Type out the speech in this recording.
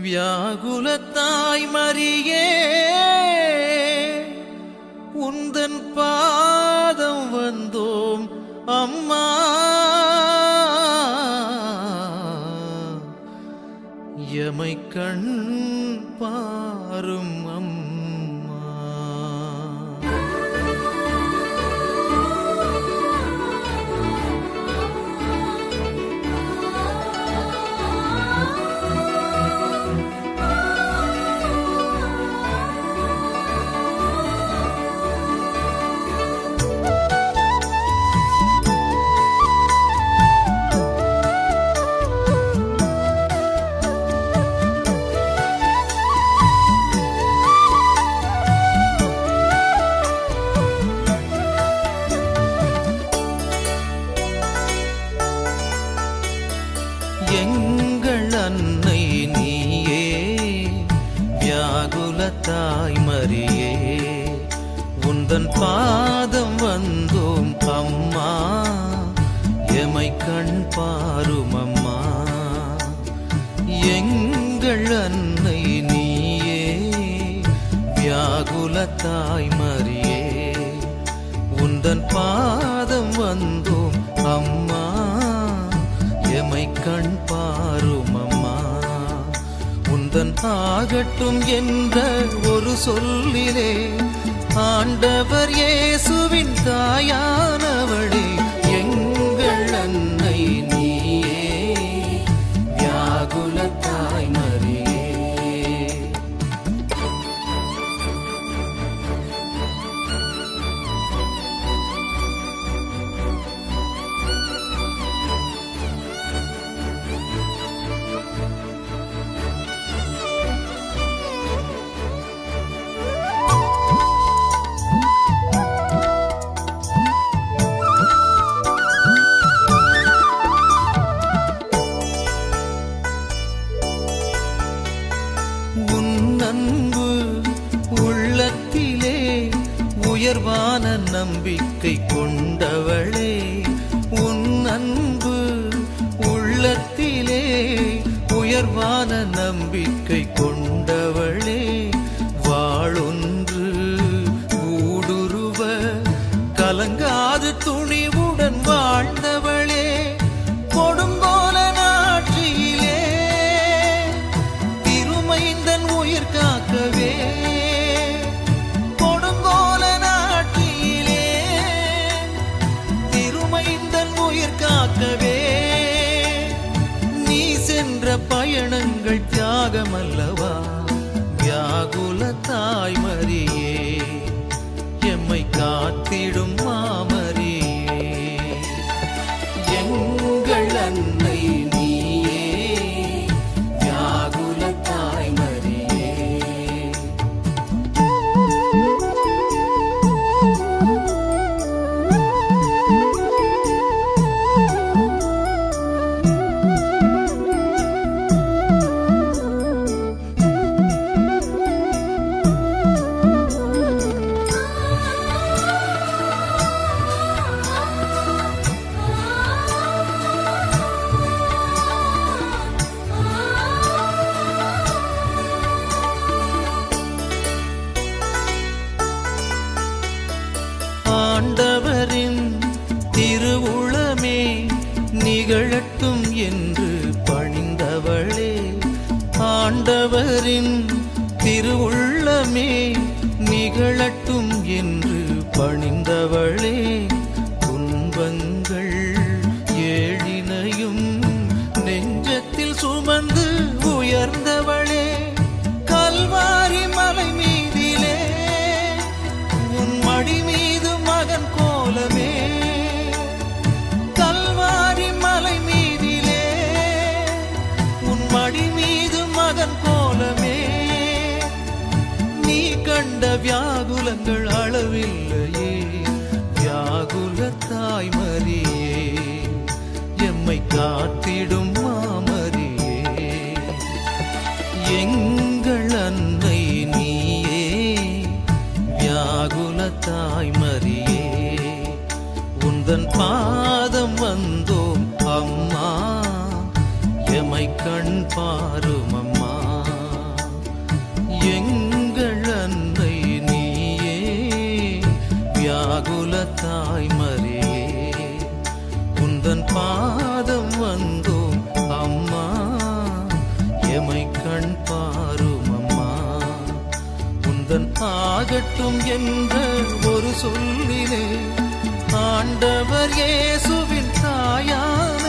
வியாகுலத்தாய் மரியே உந்தன் பாதம் வந்தோம் அம்மா. எமை கண் பா வியாகுல மரியே உந்தன் பாதம் வந்தோம் அம்மா எமை கண் பாரும் அம்மா. எங்கள் அன்னை நீயே வியாகுலத்தாய் மரியே உந்தன் பா ஆகட்டும் என்ற ஒரு சொல்லிலே ஆண்டவர் இயேசுவின் தாயானவள். உயர்வான நம்பிக்கை கொண்டவளே உன் அன்பு உள்ளத்திலே உயர்வான நம்பிக்கை கொண்டவள். அல்லவா? வியாகுல தாய்மரியே எம்மை காத்திடும் மாமரியே. எங்கள் அன்னை திகழட்டும் என்று பணிந்தவளே ஆண்டவரின் திருவுள்ளமே நிகழட்டும் என்று பணிந்த வியாகுலங்கள் அளவில்லையே. வியாகுல தாய்மரியே எம்மை காத்திடும் மாமரியே. எங்கள் அன்னை நீயே வியாகுல தாய்மரியே உந்தன் பா பாதம் வந்தோம் அம்மா. எமை கண் பாரும் அம்மா. உந்தன் ஆகட்டும் என்ற ஒரு சொல்லிலே ஆண்டவர் இயேசுவின் தாயார்.